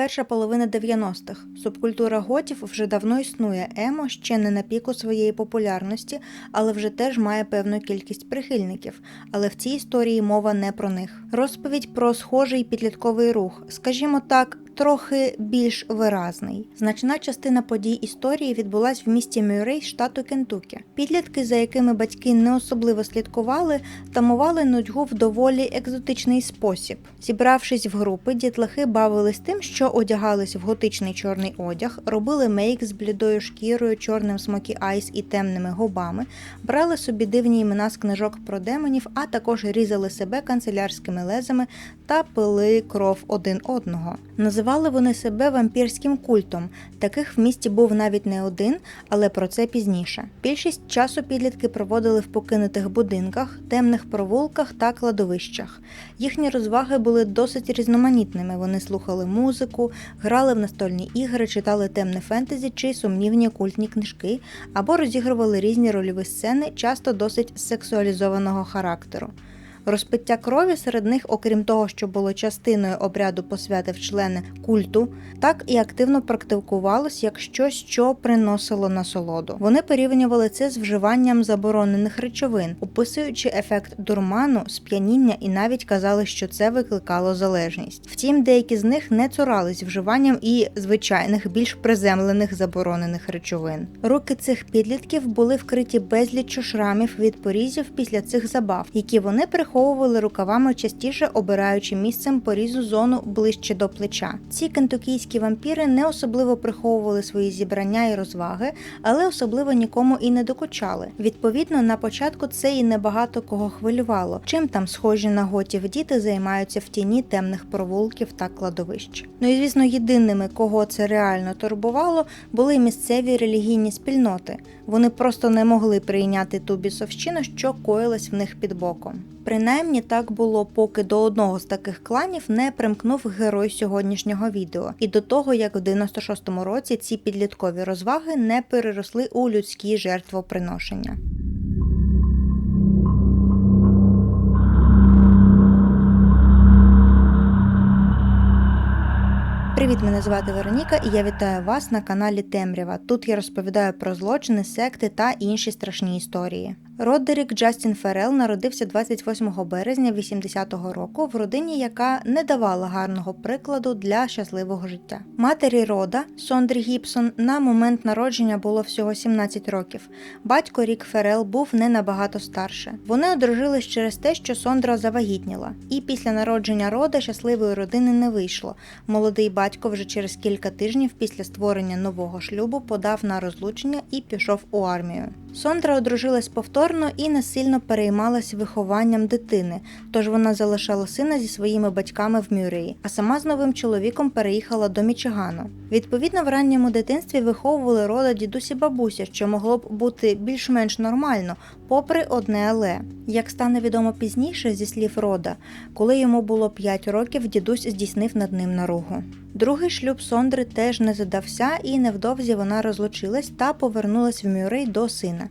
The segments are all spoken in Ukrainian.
перша половина 90-х. Субкультура готів вже давно існує. Емо ще не на піку своєї популярності, але вже теж має певну кількість прихильників. Але в цій історії мова не про них. Розповідь про схожий підлітковий рух, скажімо так. Трохи більш виразний. Значна частина подій історії відбулась в місті Мюррей, штату Кентукі. Підлітки, за якими батьки не особливо слідкували, тамували нудьгу в доволі екзотичний спосіб. Зібравшись в групи, дітлахи бавились тим, що одягались в готичний чорний одяг, робили мейк з блідою шкірою, чорним смокі айс і темними губами, брали собі дивні імена з книжок про демонів, а також різали себе канцелярськими лезами та пили кров один одного. Називали вони себе вампірським культом. Таких в місті був навіть не один, але про це пізніше. Більшість часу підлітки проводили в покинутих будинках, темних провулках та кладовищах. Їхні розваги були досить різноманітними. Вони слухали музику, грали в настольні ігри, читали темне фентезі чи сумнівні окультні книжки, або розігрували різні рольові сцени, часто досить сексуалізованого характеру. Розпиття крові серед них, окрім того, що було частиною обряду посвяти в члени культу, так і активно практикувалось як щось, що приносило насолоду. Вони порівнювали це з вживанням заборонених речовин, описуючи ефект дурману, сп'яніння і навіть казали, що це викликало залежність. Втім, деякі з них не цурались вживанням і звичайних більш приземлених заборонених речовин. Руки цих підлітків були вкриті безліччю шрамів від порізів після цих забав, які вони приховували рукавами, частіше обираючи місцем порізу зону ближче до плеча. Ці кентукійські вампіри не особливо приховували свої зібрання і розваги, але особливо нікому і не докучали. Відповідно, на початку це і небагато кого хвилювало. Чим там схожі на готів діти займаються в тіні темних провулків та кладовищ. Ну і звісно, єдиними, кого це реально турбувало, були місцеві релігійні спільноти. Вони просто не могли прийняти ту бісовщину, що коїлась в них під боком. Принаймні так було, поки до одного з таких кланів не примкнув герой сьогоднішнього відео, і до того як в 96-му році ці підліткові розваги не переросли у людські жертвоприношення. Привіт, мене звати Вероніка, і я вітаю вас на каналі Темрява. Тут я розповідаю про злочини, секти та інші страшні історії. Родерік Джастін Ферел народився 28 березня 80-го року в родині, яка не давала гарного прикладу для щасливого життя. Матері рода Сондрі Гібсон на момент народження було всього 17 років. Батько Рік Ферел був не набагато старше. Вони одружились через те, що Сондра завагітніла, і після народження рода щасливої родини не вийшло. Молодий батько вже через кілька тижнів після створення нового шлюбу подав на розлучення і пішов у армію. Сондра одружилась повторно і не сильно переймалась вихованням дитини, тож вона залишала сина зі своїми батьками в Мюреї, а сама з новим чоловіком переїхала до Мічигану. Відповідно, в ранньому дитинстві виховували рода дідусі бабуся, що могло б бути більш-менш нормально, попри одне але. Як стане відомо пізніше, зі слів рода, коли йому було 5 років, дідусь здійснив над ним наругу. Другий шлюб Сондри теж не задався, і невдовзі вона розлучилась та повернулась в Мюррей до сина.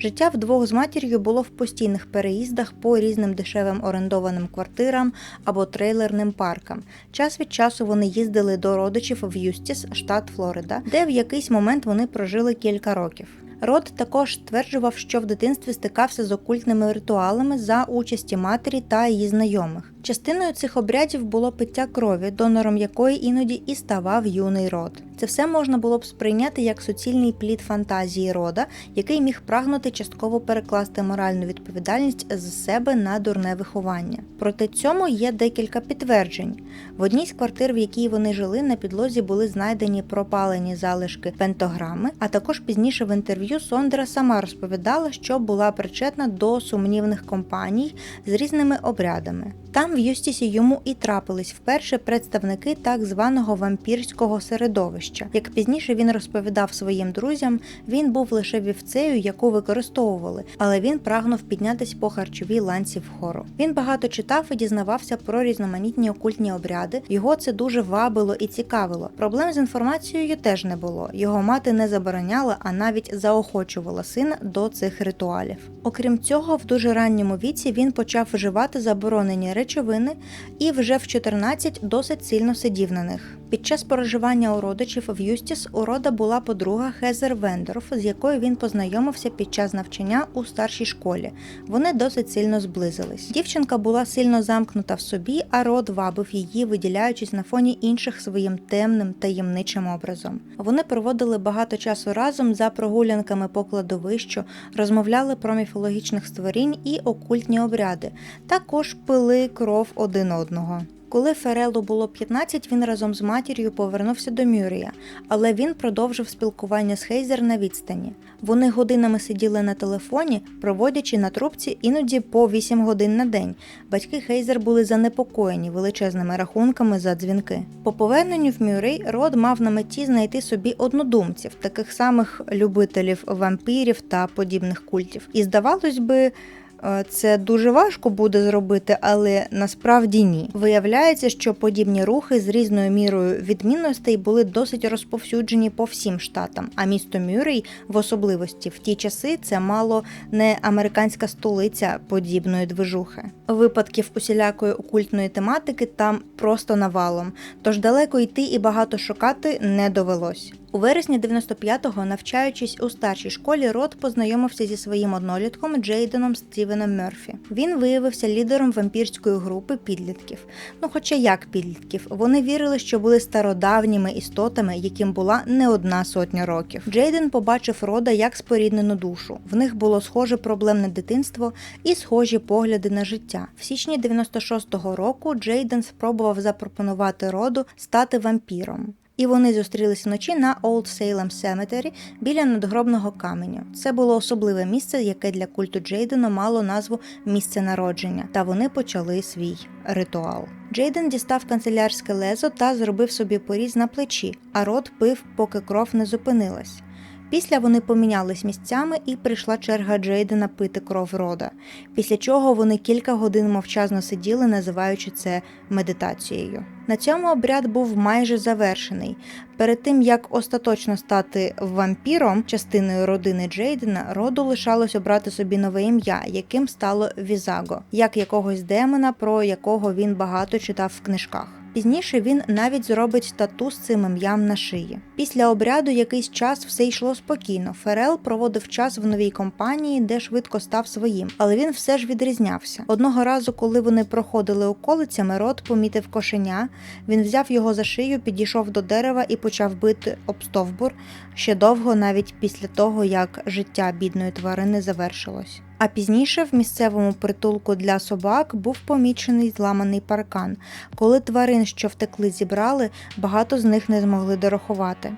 Життя вдвох з матір'ю було в постійних переїздах по різним дешевим орендованим квартирам або трейлерним паркам. Час від часу вони їздили до родичів в Юстіс, штат Флорида, де в якийсь момент вони прожили кілька років. Род також стверджував, що в дитинстві стикався з окультними ритуалами за участі матері та її знайомих. Частиною цих обрядів було пиття крові, донором якої іноді і ставав юний род. Це все можна було б сприйняти як суцільний плід фантазії рода, який міг прагнути частково перекласти моральну відповідальність з себе на дурне виховання. Проте цьому є декілька підтверджень. В одній з квартир, в якій вони жили, на підлозі були знайдені пропалені залишки пентограми, а також пізніше в інтерв'ю Сондра сама розповідала, що була причетна до сумнівних компаній з різними обрядами. Там в Юстісі йому і трапились вперше представники так званого вампірського середовища. Як пізніше він розповідав своїм друзям, він був лише вівцею, яку використовували, але він прагнув піднятись по харчовій ланці вгору. Він багато читав і дізнавався про різноманітні окультні обряди. Його це дуже вабило і цікавило. Проблем з інформацією теж не було. Його мати не забороняла, а навіть заохочувала сина до цих ритуалів. Окрім цього, в дуже ранньому віці він почав вживати заборонені речовини і вже в 14 досить сильно сидів на них. Під час проживання у родичів в Юстіс у рода була подруга Хезер Вендорф, з якою він познайомився під час навчання у старшій школі. Вони досить сильно зблизились. Дівчинка була сильно замкнута в собі, а род вабив її, виділяючись на фоні інших своїм темним таємничим образом. Вони проводили багато часу разом за прогулянками по кладовищу, розмовляли про міфологічних створінь і окультні обряди. Також пили кров один одного. Коли Ферелу було 15, він разом з матір'ю повернувся до Мюрія, але він продовжив спілкування з Хейзер на відстані. Вони годинами сиділи на телефоні, проводячи на трубці іноді по 8 годин на день. Батьки Хейзер були занепокоєні величезними рахунками за дзвінки. По поверненню в Мюррей Род мав на меті знайти собі однодумців, таких самих любителів вампірів та подібних культів. І здавалось би. Е, Це дуже важко буде зробити, але насправді ні. Виявляється, що подібні рухи з різною мірою відмінностей були досить розповсюджені по всім штатам. А місто Мюррей в особливості в ті часи це мало не американська столиця подібної движухи. Випадків усілякої окультної тематики там просто навалом, тож далеко йти і багато шукати не довелось. У вересні 95-го, навчаючись у старшій школі, Рот познайомився зі своїм однолітком Джейденом Стівеном Мерфі. Він виявився лідером вампірської групи підлітків. Ну, хоча як підлітків, вони вірили, що були стародавніми істотами, яким була не одна сотня років. Джейден побачив рода як споріднену душу. В них було схоже проблемне дитинство і схожі погляди на життя. В січні 96-го року Джейден спробував запропонувати роду стати вампіром. І вони зустрілись вночі на Old Salem Cemetery біля надгробного каменю. Це було особливе місце, яке для культу Джейдена мало назву місце народження, та вони почали свій ритуал. Джейден дістав канцелярське лезо та зробив собі поріз на плечі, а рот пив, поки кров не зупинилась. Після вони помінялись місцями і прийшла черга Джейдена пити кров рода. Після чого вони кілька годин мовчазно сиділи, називаючи це медитацією. На цьому обряд був майже завершений. Перед тим як остаточно стати вампіром, частиною родини Джейдена, роду лишалось обрати собі нове ім'я, яким стало Візаго, як якогось демона, про якого він багато читав в книжках. Пізніше він навіть зробить тату з цим ім'ям на шиї. Після обряду якийсь час все йшло спокійно. Ферел проводив час в новій компанії, де швидко став своїм, але він все ж відрізнявся. Одного разу, коли вони проходили околицями, рот помітив кошеня. Він взяв його за шию, підійшов до дерева і почав бити об стовбур ще довго, навіть після того, як життя бідної тварини завершилось. А пізніше в місцевому притулку для собак був помічений зламаний паркан. Коли тварин, що втекли, зібрали, багато з них не змогли дорахувати.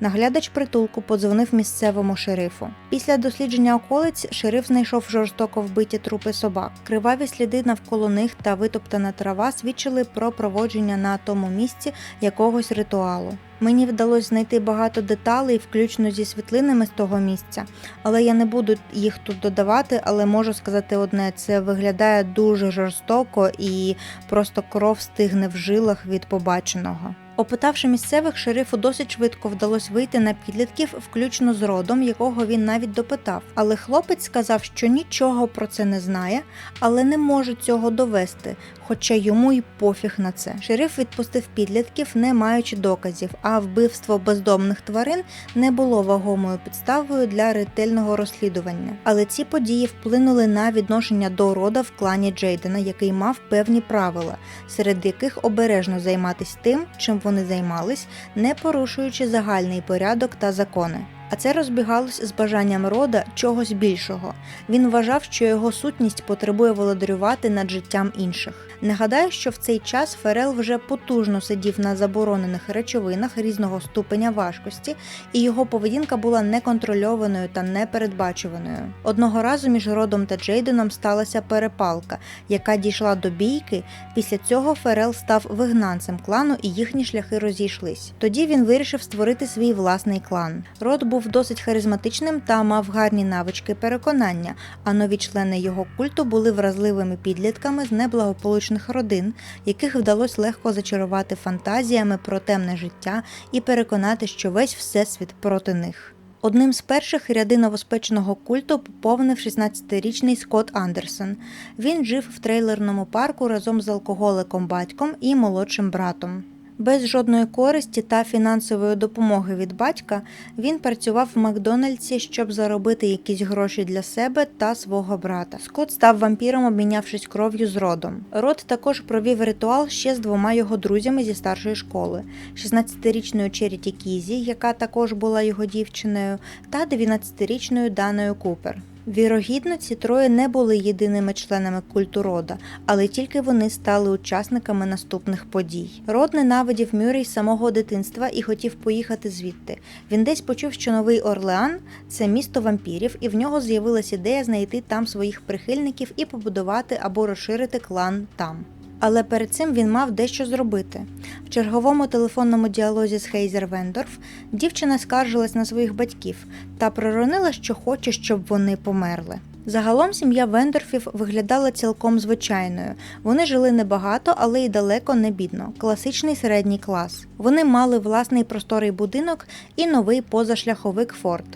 Наглядач притулку подзвонив місцевому шерифу. Після дослідження околиць шериф знайшов жорстоко вбиті трупи собак. Криваві сліди навколо них та витоптана трава свідчили про проводження на тому місці якогось ритуалу. Мені вдалося знайти багато деталей, включно зі світлинами з того місця, але я не буду їх тут додавати, але можу сказати одне: це виглядає дуже жорстоко і просто кров стигне в жилах від побаченого. Опитавши місцевих, шерифу досить швидко вдалося вийти на підлітків, включно з родом, якого він навіть допитав. Але хлопець сказав, що нічого про це не знає, але не може цього довести, хоча йому й пофіг на це. Шериф відпустив підлітків, не маючи доказів, а вбивство бездомних тварин не було вагомою підставою для ретельного розслідування. Але ці події вплинули на відношення до рода в клані Джейдена, який мав певні правила, серед яких обережно займатися тим, чим вони займались, не порушуючи загальний порядок та закони. А це розбігалось з бажанням рода чогось більшого. Він вважав, що його сутність потребує володарювати над життям інших. Нагадаю, що в цей час Ферел вже потужно сидів на заборонених речовинах різного ступеня важкості, і його поведінка була неконтрольованою та непередбачуваною. Одного разу між родом та Джейденом сталася перепалка, яка дійшла до бійки. Після цього Ферел став вигнанцем клану, і їхні шляхи розійшлись. Тоді він вирішив створити свій власний клан. Род був досить харизматичним та мав гарні навички переконання, а нові члени його культу були вразливими підлітками з неблагополучних родин, яких вдалося легко зачарувати фантазіями про темне життя і переконати, що весь всесвіт проти них. Одним з перших ряди новоспеченого культу поповнив 16-річний Скотт Андерсон. Він жив в трейлерному парку разом з алкоголиком батьком і молодшим братом. Без жодної користі та фінансової допомоги від батька він працював в Макдональдсі, щоб заробити якісь гроші для себе та свого брата. Скотт став вампіром, обмінявшись кров'ю з родом. Род також провів ритуал ще з двома його друзями зі старшої школи: 16-річною Черіті Кізі, яка також була його дівчиною, та 19-річною Даною Купер. Вірогідно, ці троє не були єдиними членами культу рода, але тільки вони стали учасниками наступних подій. Род ненавидів Мюррей з самого дитинства і хотів поїхати звідти. Він десь почув, що Новий Орлеан це місто вампірів, і в нього з'явилася ідея знайти там своїх прихильників і побудувати або розширити клан там. Але перед цим він мав дещо зробити. В черговому телефонному діалозі з Хейзер Вендорф дівчина скаржилась на своїх батьків та проронила, що хоче, щоб вони померли. Загалом сім'я Вендорфів виглядала цілком звичайною. Вони жили небагато, але й далеко не бідно. Класичний середній клас. Вони мали власний просторий будинок і новий позашляховик Форд.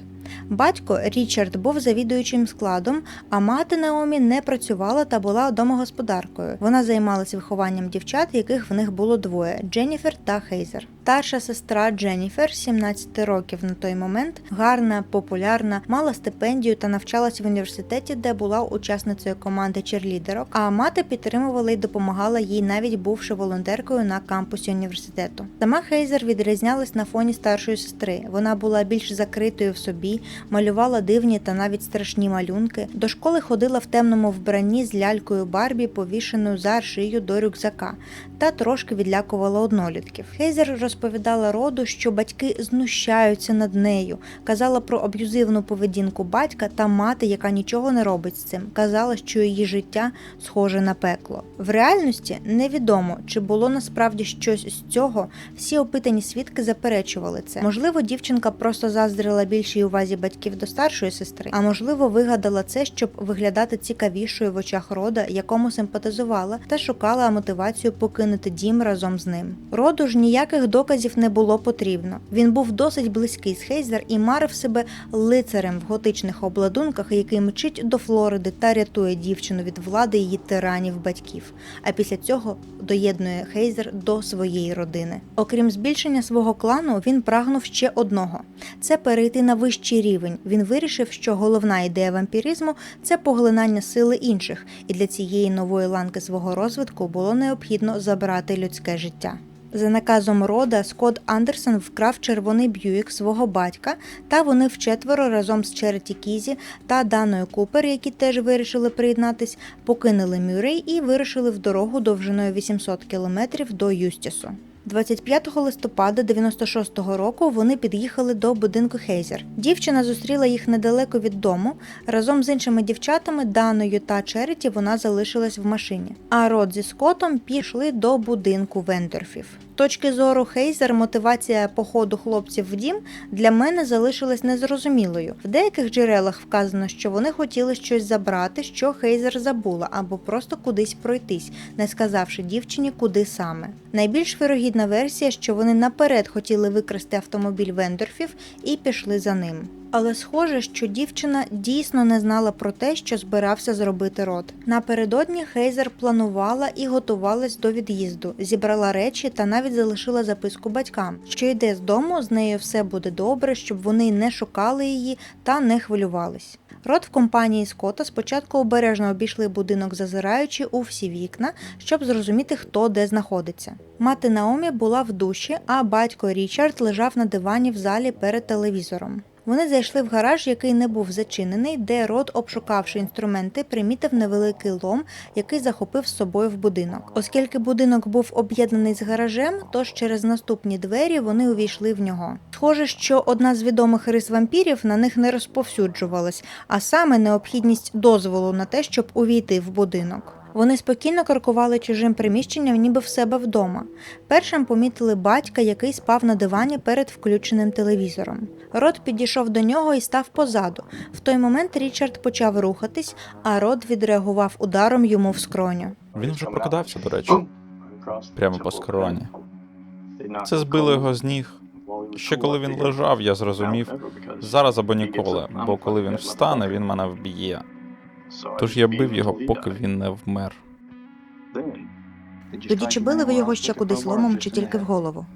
Батько Річард був завідуючим складом, а мати Наомі не працювала та була домогосподаркою. Вона займалася вихованням дівчат, яких в них було двоє Дженніфер та Хейзер. Старша сестра Дженніфер, 17 років на той момент, гарна, популярна, мала стипендію та навчалася в університеті, де була учасницею команди черлідерок. А мати підтримувала і допомагала їй, навіть бувши волонтеркою на кампусі університету. Сама Хейзер відрізнялась на фоні старшої сестри. Вона була більш закритою в собі, малювала дивні та навіть страшні малюнки. До школи ходила в темному вбранні з лялькою Барбі, повішеною за шию до рюкзака, та трошки відлякувала однолітків. Хейзер розповідала роду, що батьки знущаються над нею, казала про аб'юзивну поведінку батька та мати, яка нічого не робить з цим. Казала, що її життя схоже на пекло. В реальності невідомо, чи було насправді щось з цього. Всі опитані свідки заперечували це. Можливо, дівчинка просто заздрила більшій увазі батьків до старшої сестри, а можливо, вигадала це, щоб виглядати цікавішою в очах рода, якому симпатизувала, та шукала мотивацію покинути дім разом з ним. Роду ж ніяких доказів не було потрібно. Він був досить близький з Хейзер і марив себе лицарем в готичних обладунках, який мчить до Флориди та рятує дівчину від влади її тиранів батьків. А після цього доєднує Хейзер до своєї родини. Окрім збільшення свого клану, він прагнув ще одного: це перейти на вищий рівень. Він вирішив, що головна ідея вампіризму це поглинання сили інших, і для цієї нової ланки свого розвитку було необхідно забрати людське життя. За наказом рода Скотт Андерсон вкрав червоний б'юїк свого батька, та вони вчетверо разом з Череті Кізі та Даною Купер, які теж вирішили приєднатись, покинули Мюррей і вирушили в дорогу довжиною 800 кілометрів до Юстісу. 25 листопада 96-го року вони під'їхали до будинку Хейзер. Дівчина зустріла їх недалеко від дому. Разом з іншими дівчатами, Даною та Череті, вона залишилась в машині. А Род зі Скотом пішли до будинку Вендорфів. Точки зору Хейзер, мотивація походу хлопців в дім для мене залишилась незрозумілою. В деяких джерелах вказано, що вони хотіли щось забрати, що Хейзер забула, або просто кудись пройтись, не сказавши дівчині, куди саме. Найбільш вирогідна версія, що вони наперед хотіли викрасти автомобіль Вендорфів і пішли за ним. Але схоже, що дівчина дійсно не знала про те, що збирався зробити рот. Напередодні Хейзер планувала і готувалась до від'їзду, зібрала речі та навіть залишила записку батькам, що йде з дому, з нею все буде добре, щоб вони не шукали її та не хвилювались. Рот в компанії Скотта спочатку обережно обійшли будинок, зазираючи у всі вікна, щоб зрозуміти, хто де знаходиться. Мати Наомі була в душі, а батько Річард лежав на дивані в залі перед телевізором. Вони зайшли в гараж, який не був зачинений, де рот, обшукавши інструменти, примітив невеликий лом, який захопив з собою в будинок. Оскільки будинок був об'єднаний з гаражем, тож через наступні двері вони увійшли в нього. Схоже, що одна з відомих рис вампірів на них не розповсюджувалась, а саме необхідність дозволу на те, щоб увійти в будинок. Вони спокійно крокували чужим приміщенням, ніби в себе вдома. Першим помітили батька, який спав на дивані перед включеним телевізором. Рот підійшов до нього і став позаду. В той момент Річард почав рухатись, а Рот відреагував ударом йому в скроню. Він вже прокидався, до речі, прямо по скроні. Це збило його з ніг. Ще коли він лежав, я зрозумів зараз або ніколи, бо коли він встане, він мене вб'є. Тож я бив його, поки він не вмер. Тоді чи били ви його ще кудись ломом, чи тільки в голову?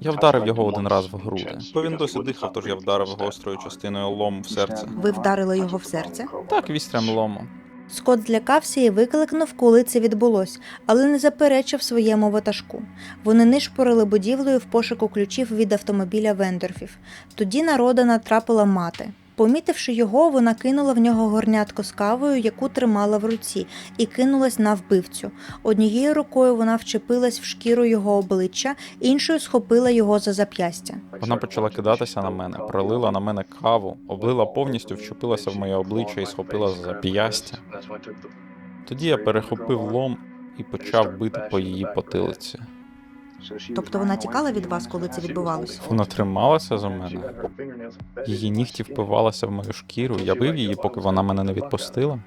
Я вдарив його один раз в груди, бо він досі дихав, тож я вдарив гострою частиною лому в серце. Ви вдарили його в серце? Так, вістрям лому. Скот злякався і викликнув, коли це відбулось, але не заперечив своєму ватажку. Вони нишпорили будівлею в пошуку ключів від автомобіля Вендорфів. Тоді народа натрапила мати. Помітивши його, вона кинула в нього горнятко з кавою, яку тримала в руці, і кинулась на вбивцю. Однією рукою вона вчепилась в шкіру його обличчя, іншою схопила його за зап'ястя. Вона почала кидатися на мене, пролила на мене каву, облила повністю, вчепилася в моє обличчя і схопила за зап'ястя. Тоді я перехопив лом і почав бити по її потилиці. Тобто вона тікала від вас, коли це відбувалося? Вона трималася за мене. Її нігті впивалися в мою шкіру. Я бив її, поки вона мене не відпустила.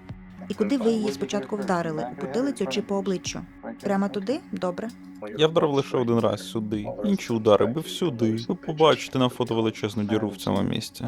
І куди ви її спочатку вдарили? У потилицю чи по обличчю? Прямо туди? Добре. Я вдарив лише один раз сюди. Інші удари бив сюди. Ви побачите на фото величезну діру в цьому місці.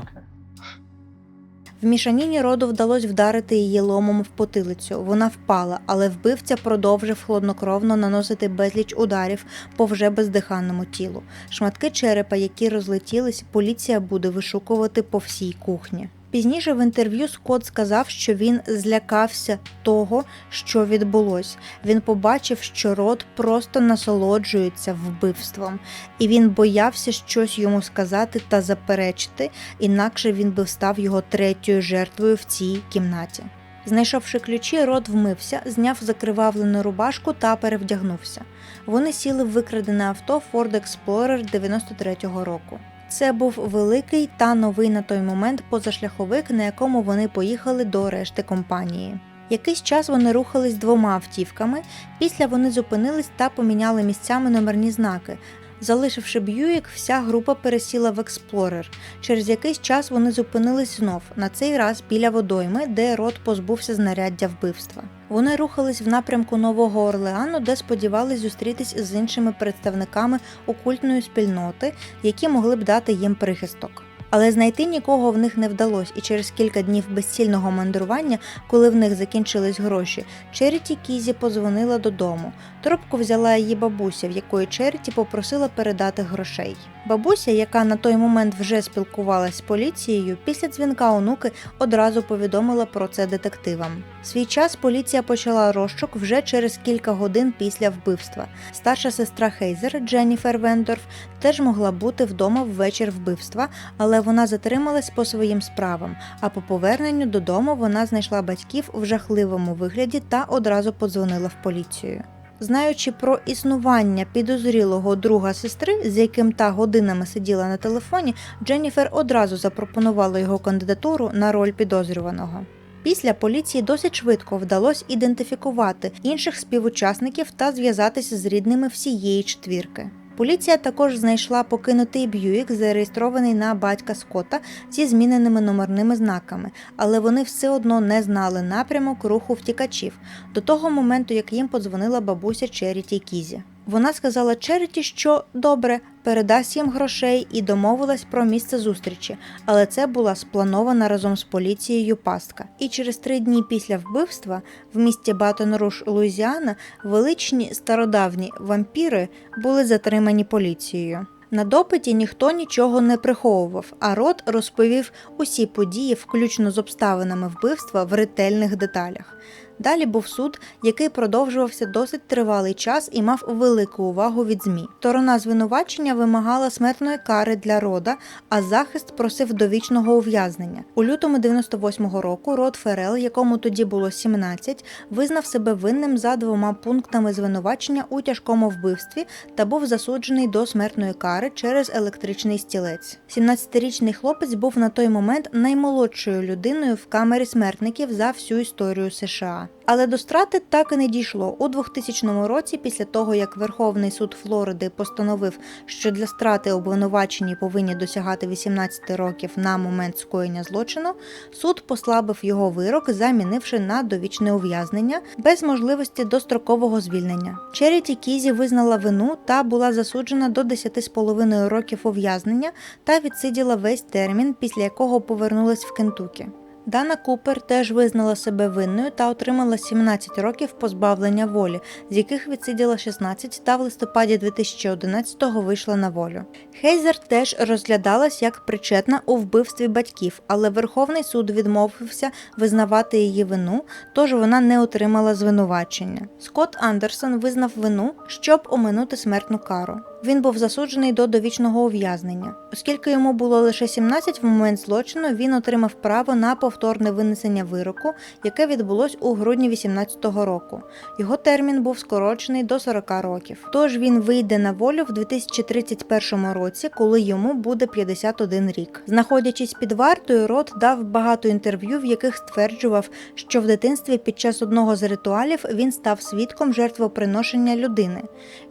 В мішаніні роду вдалося вдарити її ломом в потилицю. Вона впала, але вбивця продовжив хладнокровно наносити безліч ударів по вже бездиханному тілу. Шматки черепа, які розлетілись, поліція буде вишукувати по всій кухні. Пізніше в інтерв'ю Скотт сказав, що він злякався того, що відбулось. Він побачив, що род просто насолоджується вбивством, і він боявся щось йому сказати та заперечити, інакше він би став його третьою жертвою в цій кімнаті. Знайшовши ключі, рот вмився, зняв закривавлену рубашку та перевдягнувся. Вони сіли в викрадене авто Ford Explorer 93-го року. Це був великий та новий на той момент позашляховик, на якому вони поїхали до решти компанії. Якийсь час вони рухались двома автівками, після вони зупинились та поміняли місцями номерні знаки. Залишивши Б'юїк, вся група пересіла в Експлорер. Через якийсь час вони зупинились знов, на цей раз біля водойми, де рот позбувся знаряддя вбивства. Вони рухались в напрямку Нового Орлеану, де сподівались зустрітись з іншими представниками окультної спільноти, які могли б дати їм прихисток. Але знайти нікого в них не вдалося, і через кілька днів безцільного мандрування, коли в них закінчились гроші, Черіті Кізі позвонила додому. Трубку взяла її бабуся, в якої Черіті попросила передати грошей. Бабуся, яка на той момент вже спілкувалась з поліцією, після дзвінка онуки одразу повідомила про це детективам. Свій час поліція почала розшук вже через кілька годин після вбивства. Старша сестра Хейзер Дженніфер Вендорф теж могла бути вдома в вечір вбивства, але вона затрималась по своїм справам. А по поверненню додому вона знайшла батьків в жахливому вигляді та одразу подзвонила в поліцію. Знаючи про існування підозрілого друга сестри, з яким та годинами сиділа на телефоні, Дженніфер одразу запропонувала його кандидатуру на роль підозрюваного. Після поліції досить швидко вдалося ідентифікувати інших співучасників та зв'язатися з рідними всієї четвірки. Поліція також знайшла покинутий Б'юік, зареєстрований на батька Скотта зі зміненими номерними знаками, але вони все одно не знали напрямок руху втікачів до того моменту, як їм подзвонила бабуся Черіті Кізі. Вона сказала Черіті, що добре передасть їм грошей і домовилась про місце зустрічі, але це була спланована разом з поліцією пастка. І через три дні після вбивства в місті Батон-Руш, Луїзіана, величні стародавні вампіри були затримані поліцією. На допиті ніхто нічого не приховував, а рот розповів усі події, включно з обставинами вбивства в ретельних деталях. Далі був суд, який продовжувався досить тривалий час і мав велику увагу від ЗМІ. Сторона звинувачення вимагала смертної кари для рода, а захист просив довічного ув'язнення. У лютому 98-го року род Ферел, якому тоді було 17, визнав себе винним за двома пунктами звинувачення у тяжкому вбивстві та був засуджений до смертної кари через електричний стілець. 17-річний хлопець був на той момент наймолодшою людиною в камері смертників за всю історію США. Але до страти так і не дійшло у 2000 році, після того як Верховний суд Флориди постановив, що для страти обвинувачені повинні досягати 18 років на момент скоєння злочину. Суд послабив його вирок, замінивши на довічне ув'язнення без можливості дострокового звільнення. Черіті Кізі визнала вину та була засуджена до 10,5 років ув'язнення та відсиділа весь термін, після якого повернулась в Кентукі. Дана Купер теж визнала себе винною та отримала 17 років позбавлення волі, з яких відсиділа 16 та в листопаді 2011-го вийшла на волю. Хейзер теж розглядалась як причетна у вбивстві батьків, але Верховний суд відмовився визнавати її вину, тож вона не отримала звинувачення. Скотт Андерсон визнав вину, щоб оминути смертну кару. Він був засуджений до довічного ув'язнення. Оскільки йому було лише 17 в момент злочину, він отримав право на повторне винесення вироку, яке відбулось у грудні 18-го року. Його термін був скорочений до 40 років. Тож він вийде на волю в 2031 році, коли йому буде 51 рік. Знаходячись під вартою, Рот дав багато інтерв'ю, в яких стверджував, що в дитинстві під час одного з ритуалів він став свідком жертвоприношення людини.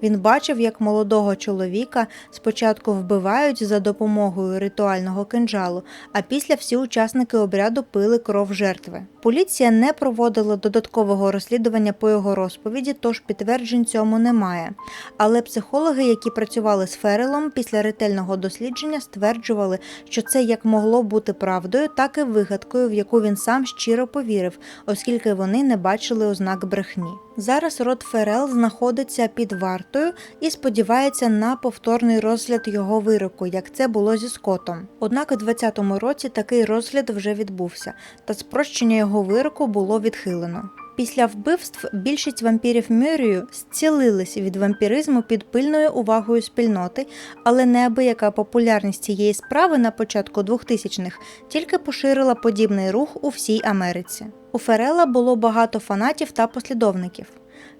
Він бачив, як молодого чоловіка спочатку вбивають за допомогою ритуального кинджалу, а після всі учасники обряду пили кров жертви. Поліція не проводила додаткового розслідування по його розповіді, тож підтверджень цьому немає. Але психологи, які працювали з Ферелом після ретельного дослідження, стверджували, що це як могло бути правдою, так і вигадкою, в яку він сам щиро повірив, оскільки вони не бачили ознак брехні. Зараз Рот Ферел знаходиться під вартою і сподівається на повторний розгляд його вироку, як це було зі Скотом. Однак у 2020 році такий розгляд вже відбувся, та спрощення його вироку було відхилено. Після вбивств більшість вампірів Мюрію зцілилися від вампіризму під пильною увагою спільноти, але неабияка популярність цієї справи на початку 2000-х тільки поширила подібний рух у всій Америці. У Ферела було багато фанатів та послідовників.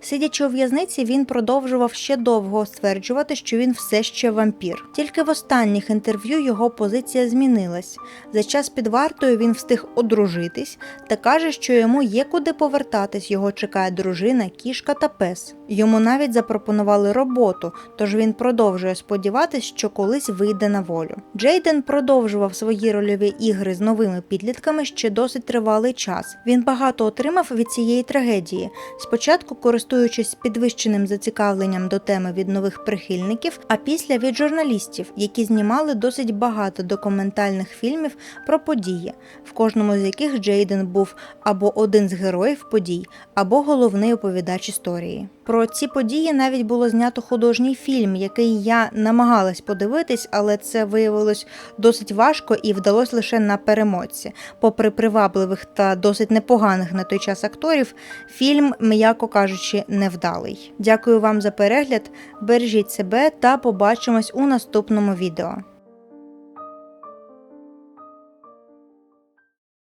Сидячи у в'язниці, він продовжував ще довго стверджувати, що він все ще вампір. Тільки в останніх інтерв'ю його позиція змінилась. За час під вартою він встиг одружитись та каже, що йому є куди повертатись. Його чекає дружина, кішка та пес. Йому навіть запропонували роботу, тож він продовжує сподіватись, що колись вийде на волю. Джейден продовжував свої рольові ігри з новими підлітками ще досить тривалий час. Він багато отримав від цієї трагедії. Спочатку користуючись підвищеним зацікавленням до теми від нових прихильників, а після від журналістів, які знімали досить багато документальних фільмів про події, в кожному з яких Джейден був або один з героїв подій, або головний оповідач історії. Про ці події навіть було знято художній фільм, який я намагалась подивитись, але це виявилось досить важко і вдалося лише на перемотці. Попри привабливих та досить непоганих на той час акторів, фільм, м'яко кажучи, невдалий. Дякую вам за перегляд, бережіть себе та побачимось у наступному відео.